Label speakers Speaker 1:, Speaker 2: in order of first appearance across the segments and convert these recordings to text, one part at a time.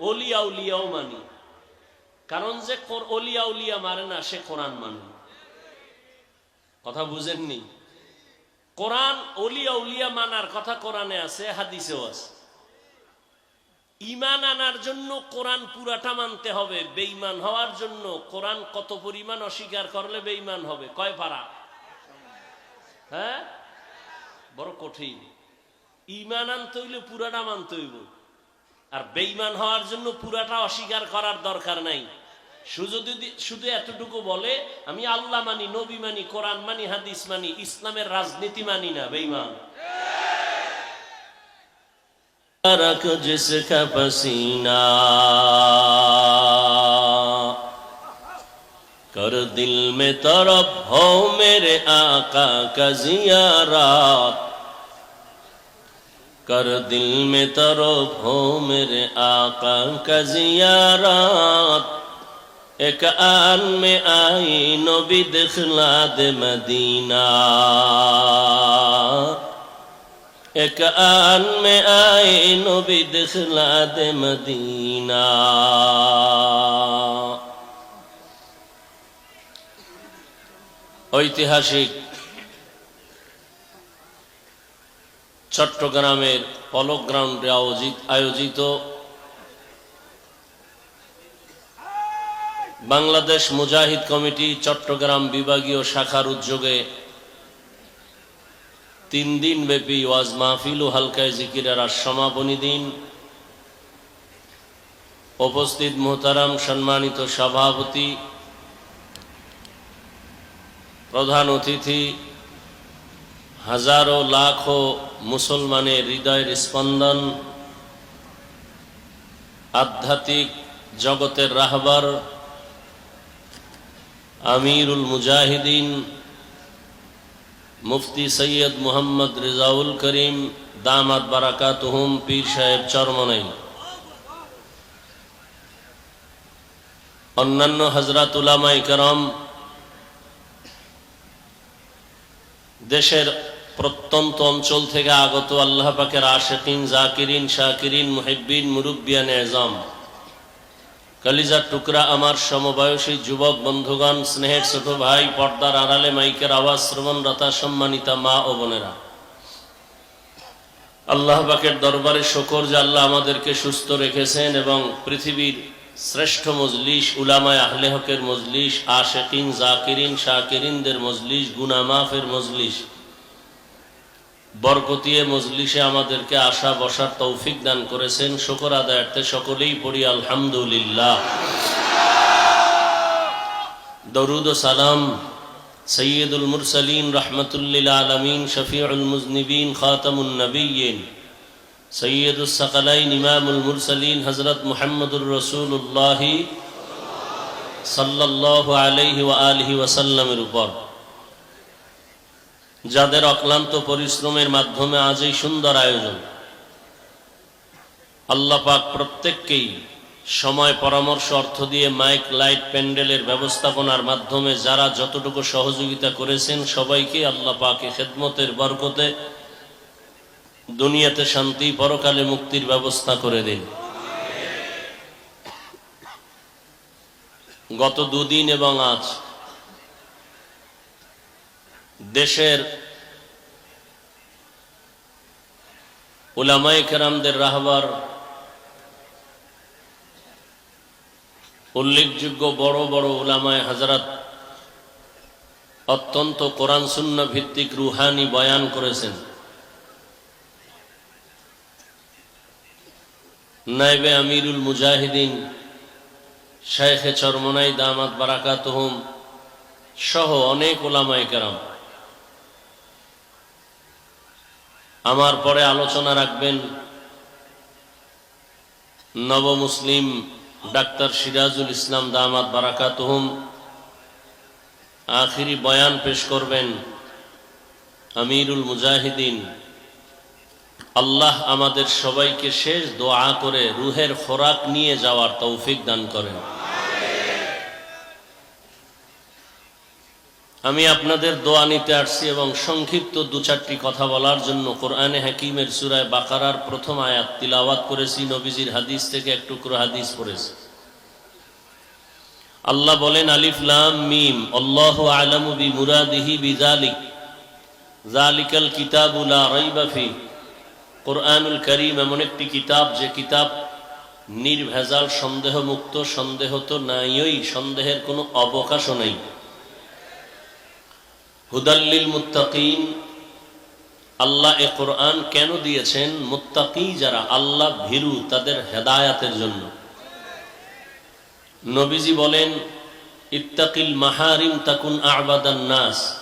Speaker 1: অলিয়া উলিয়াও মানি। কারণ যে অলিয়া উলিয়া মারে না, সে কোরআন মানে। কথা বুঝেননি? কোরআন অলিয়া উলিয়া মানার কথা কোরআনে আছে, হাদিসেও আছে। ইমান আনার জন্য কোরআন পুরাটা মানতে হবে। বেইমান হওয়ার জন্য কোরআন কত পরিমাণ অস্বীকার করলে বেইমান হবে? কয় পারা? হ্যাঁ? বড় কঠিন। ইমান আনতে হইলে পুরাটা মানতে হইব। আর বেইমান হওয়ার জন্য পুরাটা অস্বীকার করার দরকার নাই। শুধু এতটুকু বলে, আমি আল্লাহ মানি, নবী মানি, কোরআন মানি, হাদিস মানি, ইসলামের রাজনীতি মানি না বেইমান কর দিল মে پسینہ کر دل میں طرف کر دل میں ترو ہو میرے آقا کا زیارات ایک آن میں آئی نبی دخلا دے مدینہ ایک آن میں آئی نبی دخلا دے مدینہ ঐতিহাসিক চট্টগ্রামের পলক গ্রাউন্ডে আয়োজিত বাংলাদেশ মুজাহিদ কমিটি চট্টগ্রাম বিভাগীয় শাখার উদ্যোগে তিন দিন ব্যাপী ওয়াজ মাহফিল ও হালকায় জিকিরের সমাপনী দিন। উপস্থিত মোহতারাম সম্মানিত সভাপতি, প্রধান অতিথি হাজারো লাখো মুসলমানের হৃদয়ের স্পন্দন, আধ্যাত্মিক জগতের রাহবার, আমিরুল মুজাহিদিন, মুফতি সৈয়দ মোহাম্মদ রেজাউল করিম, দামাত বারাকাত হুম পীর সাহেব চরমনাই। অন্যান্য হজরত উলামাই করম, দেশের প্রত্যন্ত অঞ্চল থেকে আগত আল্লাহ পাকের আশেকিন, জাকিরিন, শাকিরিন, মুহিব্বিন, মুরব্বিয়ান, এজম। কলিজার টুকরা আমার সমবয়সী যুবক বন্ধুগণ, স্নেহের ছোট ভাই, পর্দার আড়ালে মাইকের আওয়াজ শ্রবণরতা সম্মানিতা মা ও বোনেরা। আল্লাহ পাকের দরবারে শকর যে আল্লাহ আমাদেরকে সুস্থ রেখেছেন এবং পৃথিবীর শ্রেষ্ঠ মজলিস, উলামায় আহলে হকের মজলিস, আশেকিন, জাকিরিন, শাকিরিনদের মজলিস গুনামাফের মজলিস বরকতিয়ে মজলিসে আমাদেরকে আশা বসার তৌফিক দান করেছেন। শকর আদায়ার্থে সকলেই পড়ি আলহামদুলিল্লাহ। দরুদ সালাম সৈয়দুল মুরসালিন রহমতুল্লিল আলমিন, শফিউল মুজনিবিন, খাতামুন নবীন সৈয়দুল সকলাইন, ইমামুল মুরসালিন হজরত মুহাম্মদুর রসুল্লাহ সাল্লাহ আলহি ও আলহি ওয়াসাল্লামের উপর। যাদের অক্লান্ত পরিশ্রমের মাধ্যমে আজ এই সুন্দর আয়োজন। আল্লাহ পাক প্রত্যেককেই সময় পরামর্শ অর্থ দিয়ে মাইক, লাইট, প্যান্ডেলের ব্যবস্থাপনার মাধ্যমে যারা যতটুকু সহযোগিতা করেছেন সবাইকে আল্লাহ পাকে খেদমতের বরকতে দুনিয়াতে শান্তি, পরকালে মুক্তির ব্যবস্থা করে দিন। গত দুদিন এবং আজ দেশের উলামাই কেরামদের রাহবার উল্লেখযোগ্য বড় বড় উলামায় হাজারাত অত্যন্ত কোরআন শূন্য ভিত্তিক রুহানি বয়ান করেছেন। নাইবে আমিরুল মুজাহিদিন শেখে চরমনাই দামাত বারাকাত সহ অনেক ওলামায় কেরাম। আমার পরে আলোচনা রাখবেন নব মুসলিম ডাক্তার সিরাজুল ইসলাম দামাত বারাকাতহুম। আখিরি বয়ান পেশ করবেন, আমিরুল মুজাহিদিন। আল্লাহ আমাদের সবাইকে শেষ দোয়া করে রুহের খোরাক নিয়ে যাওয়ার তৌফিক দান করেন। আমি আপনাদের দোয়া নিতে আসছি এবং সংক্ষিপ্ত দু চারটি কথা বলার জন্য কোরআনে হাকিমের সুরায় বাকারার প্রথম আয়াত তিলাওয়াত করেছি, নবীজির হাদিস থেকে এক টুকরো হাদিস পড়েছি। আল্লাহ বলেন, আলিফ লাম মিম, আল্লাহ আলামু বি মুরাদিহি বিজালিক জালিকাল কিতাবুলা রাইবাফি কোরআনুল করিম এমন একটি কিতাব, যে কিতাব নির্ভেজাল সন্দেহ মুক্ত সন্দেহ তো নাইই সন্দেহের কোনো অবকাশও নেই। হুদাল্লিল মুত্তাকিন। আল্লাহ এ কোরআন কেন দিয়েছেন? মুত্তাকি যারা, আল্লাহ ভীরু তাদের হেদায়াতের জন্য। নবীজি বলেন, ইত্তাকিল মাহারিম তাকুন আবাদান নাস।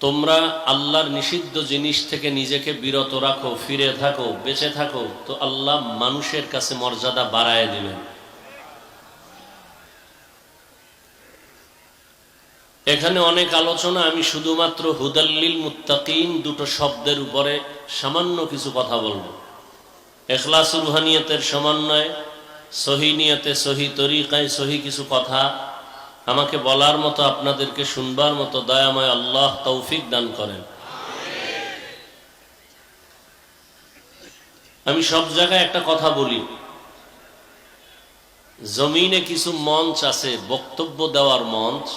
Speaker 1: তোমরা আল্লাহর নিষিদ্ধ জিনিস থেকে নিজেকে বিরত রাখো, ফিরে থাকো, বেঁচে থাকো, তো আল্লাহ মানুষের কাছে মর্যাদা বাড়ায় দিবেন। এখানে অনেক আলোচনা, আমি শুধুমাত্র হুদাল্লিল মুত্তাকিন দুটো শব্দের উপরে সামান্য কিছু কথা বলব। এখলাস রুহানিয়তের সমন্বয়, সহি নিয়তে, সহি তরিকায় সহি কিছু কথা আমাকে বলার মতো, আপনাদেরকে শুনবার মতো দয়াময় আল্লাহ তৌফিক দান করেন। আমি সব জায়গায় একটা কথা বলি। জমিনে কিছু মঞ্চ আছে, বক্তব্য দেওয়ার মঞ্চ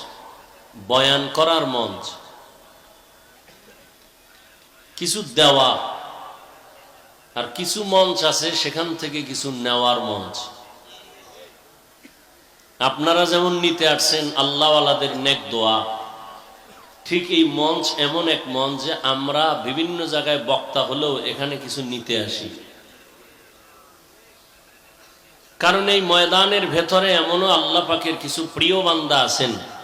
Speaker 1: বয়ান করার মঞ্চ। কিছু দেওয়া আর কিছু মঞ্চ আছে, সেখান থেকে কিছু নেওয়ার মঞ্চ। আপনারা যেমন নিতে আসছেন, আল্লাহওয়ালাদের নেক দোয়া। ঠিক এই মঞ্চ এমন এক মঞ্চ যে আমরা বিভিন্ন জায়গায় বক্তা হলেও এখানে কিছু নিতে আসি। কারণ এই ময়দানের ভেতরে এমনও আল্লাহ পাকের কিছু প্রিয় বান্দা আছেন।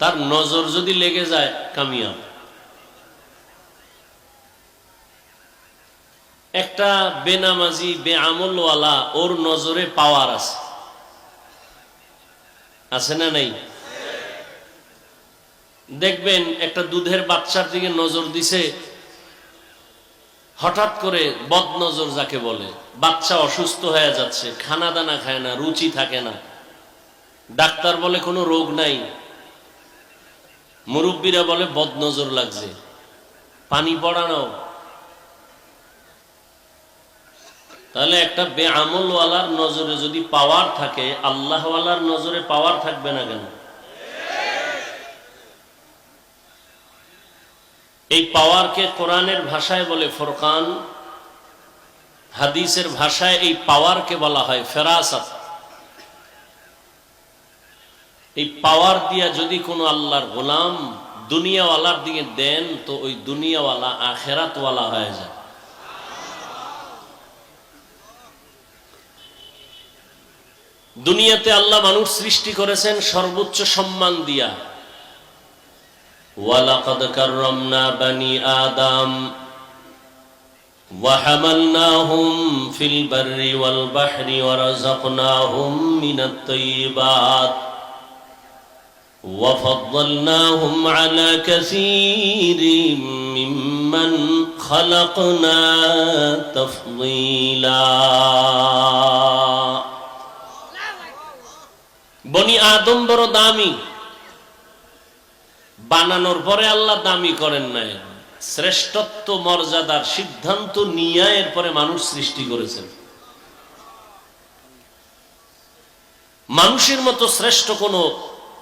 Speaker 1: তার নজর যদি লেগে যায়, কামিয়াব। একটা বেনামাজি বে বেআমলওয়ালা, ওর নজরে পাওয়ার আছে। আছে না নাই? দেখবেন একটা দুধের বাচ্চার দিকে নজর দিছে, হঠাৎ করে বদ নজর যাকে বলে। বাচ্চা অসুস্থ হয়ে যাচ্ছে খানা দানা খায় না, রুচি থাকে না। ডাক্তার বলে কোনো রোগ নাই। মুরব্বীরা বলে বদ নজর লাগছে। পানি পড়ানো। তাহলে একটা বেআমলওয়ালার নজরে যদি পাওয়ার থাকে, আল্লাহওয়ালার নজরে পাওয়ার থাকবে না কেন? এই পাওয়ারকে কোরআনের ভাষায় বলে ফোরকান, হাদিসের ভাষায় এই পাওয়ারকে বলা হয় ফেরাসাত। এই পাওয়ার দিয়া যদি কোনো আল্লাহর গোলাম দুনিয়াওয়ালার দিকে দেন তো ওই দুনিয়াওয়ালা আখেরাতওয়ালা হয়ে যায় দুনিয়াতে আল্লাহ মানুষ সৃষ্টি করেছেন সর্বোচ্চ সম্মান দিয়া ওয়ালাকাদ কাররামনা বানি আদম وحملناهم في البر والبحر ورزقناهم من الطيبات وفضلناهم على كثير ممن خلقنا تفضيلا বনি আদম বড় দামি বানানোর পরে আল্লাহ দামি করেন নাই শ্রেষ্ঠত্ব মর্যাদার সিদ্ধান্ত নিয়ে এরপরে মানুষ সৃষ্টি করেছেন মানুষের মতো শ্রেষ্ঠ কোন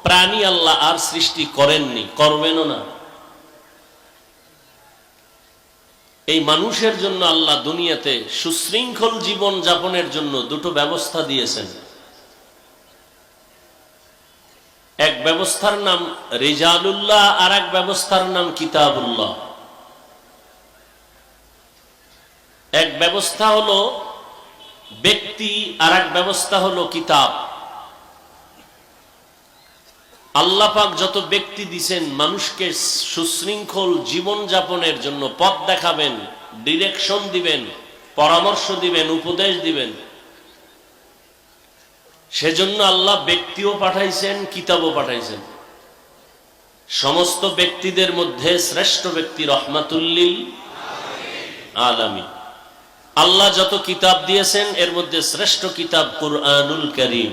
Speaker 1: প্রাণী আল্লাহ আর সৃষ্টি করেননি, করবেনও না। এই মানুষের জন্য আল্লাহ দুনিয়াতে সুশৃঙ্খল জীবন যাপনের জন্য দুটো ব্যবস্থা দিয়েছেন। এক ব্যবস্থার নাম রেজালুল্লাহ, আর এক ব্যবস্থার নাম কিতাবুল্লাহ। এক ব্যবস্থা হলো ব্যক্তি, আর এক ব্যবস্থা হলো কিতাব। আল্লাপাক যত ব্যক্তি দিছেন মানুষকে সুশৃঙ্খল জীবন যাপনের জন্য পথ দেখাবেন ডিরেকশন দিবেন, পরামর্শ দিবেন, উপদেশ দিবেন। সেজন্য আল্লাহ ব্যক্তিও পাঠাইছেন, কিতাবও পাঠাইছেন। সমস্ত ব্যক্তিদের মধ্যে শ্রেষ্ঠ ব্যক্তি রহমাতুল্লিল আলামী আল্লাহ যত কিতাব দিয়েছেন, এর মধ্যে শ্রেষ্ঠ কিতাব কুরআনুল করিম।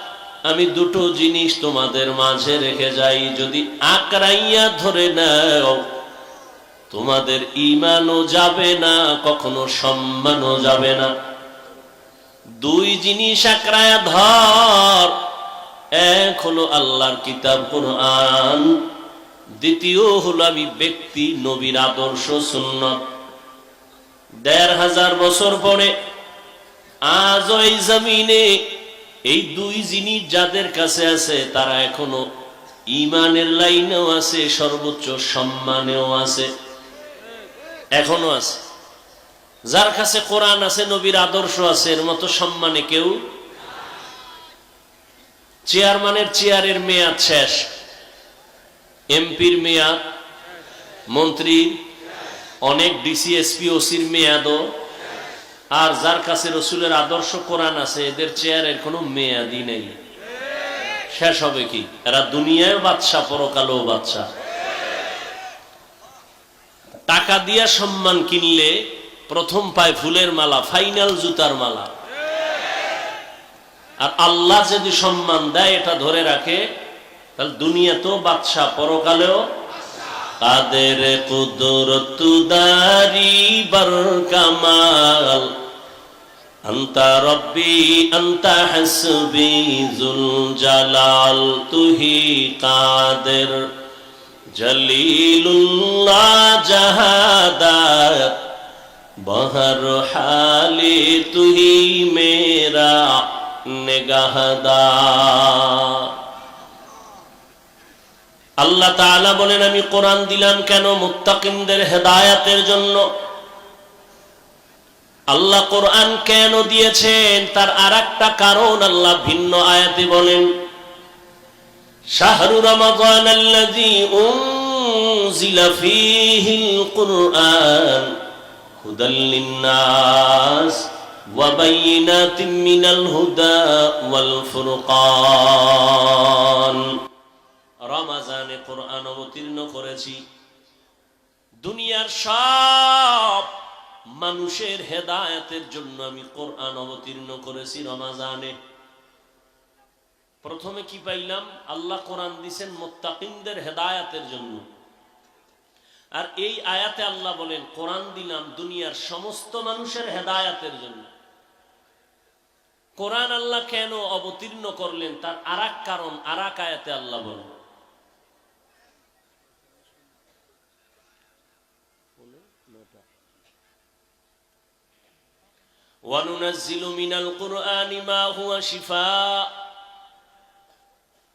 Speaker 1: আমি দুটো জিনিস তোমাদের মাঝে রেখে যাই, যদি আকরাইয়া ধরে নাও, তোমাদের ইমানও যাবে না, কখনো সম্মানও যাবে না। দুই জিনিস আকরায়া ধর, এক হলো আল্লাহর কিতাব কোরআন, দ্বিতীয় হলো আমি ব্যক্তি, নবীর আদর্শ সুন্নত। দেড় হাজার বছর পরে আজ ওই জমিনে এই দুই জিনিস যাদের কাছে আছে, তারা এখনও ইমানের লাইনেও আছে, সর্বোচ্চ সম্মানেও আছে, এখনও আছে। যার কাছে কোরআন আছে, নবীর আদর্শ আছে, এর মতো সম্মানে কেউ চেয়ারম্যানের চেয়ারের মেয়াদ শেষ, এমপির মেয়াদ মন্ত্রী অনেক ডিসি, এসপি, ওসির মেয়াদও আর যার কাছে রসুলের আদর্শ কোরআন আছে, এদের চেয়ারের কোনো মেয়াদি নেই। শেষ হবে কি? এরা দুনিয়ায় বাচ্চা পরকালেও বাচ্চা টাকা দিয়া সম্মান কিনলে প্রথম পায় ফুলের মালা, ফাইনাল জুতার মালা। আর আল্লাহ যদি সম্মান দেয়, এটা ধরে রাখে, তাহলে দুনিয়াতেও বাদশা পরকালেও কাদের কুদরতুদারি বর কামাল আন্তা রব্বি, আন্তা হাসবি, জুল তুহি কাদের। জলিলুল্লাহ জাহাদাত বহর হালে তুহি মেরা নেগাহদার আল্লাহ তাআলা বলেন, আমি কোরআন দিলাম কেন মুত্তাকিমদের হেদায়াতের জন্য? আল্লাহ কোরআন কেন দিয়েছেন? তার আর একটা কারণ আল্লাহ ভিন্ন আয়াতে বলেন, শাহরু রমাদান দুনিয়ার সব মানুষের হেদায়েতের জন্য আমি কোরআন অবতীর্ণ করেছি রমাজানে। প্রথমে কি পাইলাম? আল্লাহ কোরআন দিছেন মোত্তাকিমদের হেদায়াতের জন্য। আর এই আয়াতে আল্লাহ বলেন, কোরআন দিলাম দুনিয়ার সমস্ত মানুষের হেদায়াতের জন্য। কোরআন আল্লাহ কেন অবতীর্ণ করলেন? তার আর কারণ আর আয়াতে আল্লাহ বলেন। وننزل من القرآن ما هو شفاء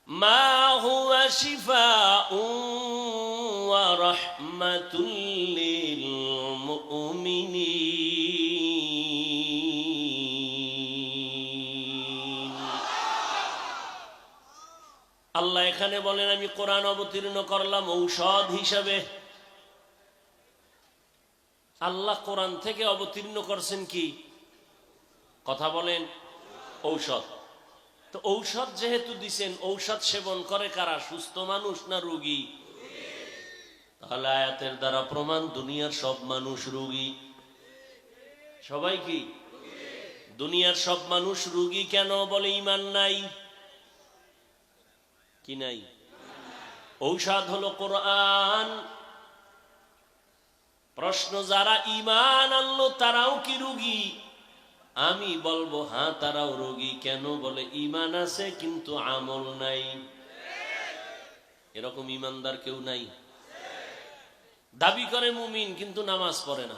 Speaker 1: ما هو شفاء ورحمة للمؤمنين আল্লাহ এখানে বলেন আমি কোরআন অবতীর্ণ করলাম ঔষধ হিসাবে আল্লাহ কোরআন থেকে অবতীর্ণ করছেন কি কথা বলেন, ঔষধ। তো ঔষধ যেহেতু দিছেন, ঔষধ সেবন করে কারা? সুস্থ মানুষ না রুগী? তাহলে আয়াতের দ্বারা প্রমাণ, দুনিয়ার সব মানুষ রুগী। সবাই কি? দুনিয়ার সব মানুষ রুগী কেন বলে ইমান নাই? কি নাই? ঔষধ হলো কোরআন। প্রশ্ন, যারা ইমান আনলো, তারাও কি রুগী? আমি বলব হ্যাঁ তারাও রোগী। কেন? বলে ইমান আছে, কিন্তু আমল নাই। এরকম ইমানদার কেউ নাই। দাবি করে মুমিন, কিন্তু নামাজ পড়ে না।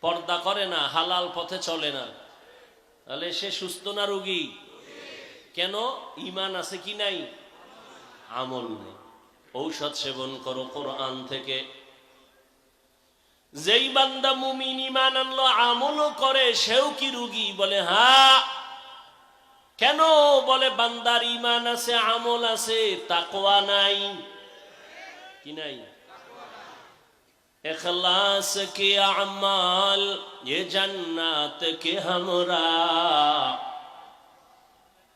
Speaker 1: পর্দা করে না, হালাল পথে চলে না। তাহলে সে সুস্থ না রোগী? কেন? ইমান আছে কি নাই? আমল নেই। ঔষধ সেবন করো, কোরআন থেকে। যেই বান্দা মুমিন ইমান আনলো, আমলও করে, সেও কি রুগী? বলে, হা। কেন? বলে, বান্দার ইমান আছে, আমল আছে তাকোয়া নাই। কি নাই? اخلاص কে আমাল, এ জান্নাত কে হামরা।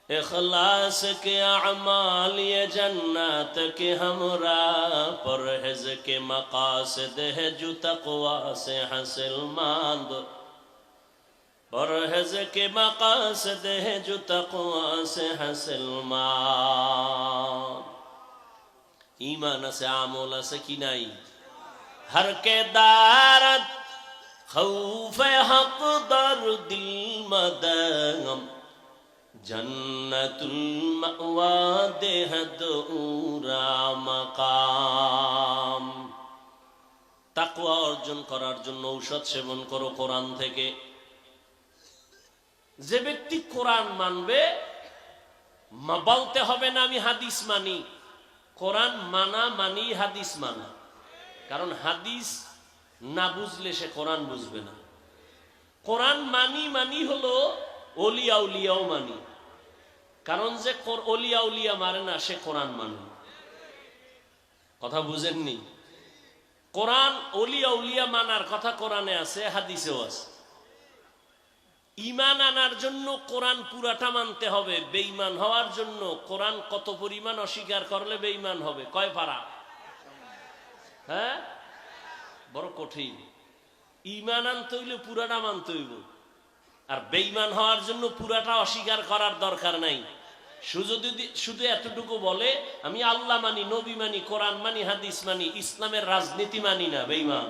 Speaker 1: اخلاص کے اعمال یہ جنت کے ہمراہ پرہز کے مقاصد ہے جو تقوی سے حسل ماند پرہز کے مقاصد ہے جو تقوی سے حسل ماند ایمان سے عامولہ سکینائی ہر کے دارت خوف حق در دل مدنم জন্নতুল মাওয়া দেহদুরা মাকাম। তাকওয়া অর্জন করার জন্য ঔষধ সেবন করো কোরআন থেকে। যে ব্যক্তি কোরআন মানবে বলতে হবে না আমি হাদিস মানি। কোরআন মানা মানি হাদিস মানা। কারণ হাদিস না বুঝলে সে কোরআন বুঝবে না। কোরআন মানি মানি হলো অলিয়া উলিয়াও মানি। কারণ যে অলিয়া উলিয়া মারে না, সে কোরআন মানে। কথা বুঝেননি? কোরআন অলিয়া উলিয়া মানার কথা কোরআনে আছে, হাদিসেও আছে। ইমান আনার জন্য কোরআন পুরাটা মানতে হবে, বেঈমান হওয়ার জন্য। কোরআন কত পরিমাণ অস্বীকার করলে বেঈমান হবে? কয় পারা? হ্যাঁ? বড় কঠিন। ইমান আনতে হইলে পুরাটা মানতে হইব। আর বেঈমান হওয়ার জন্য পুরাটা অস্বীকার করার দরকার নাই। শুধু শুধু এতটুকু বলে, আমি আল্লাহ মানি, নবী মানি, কোরআন মানি, হাদিস মানি, ইসলামের রাজনীতি মানি না, বেঈমান।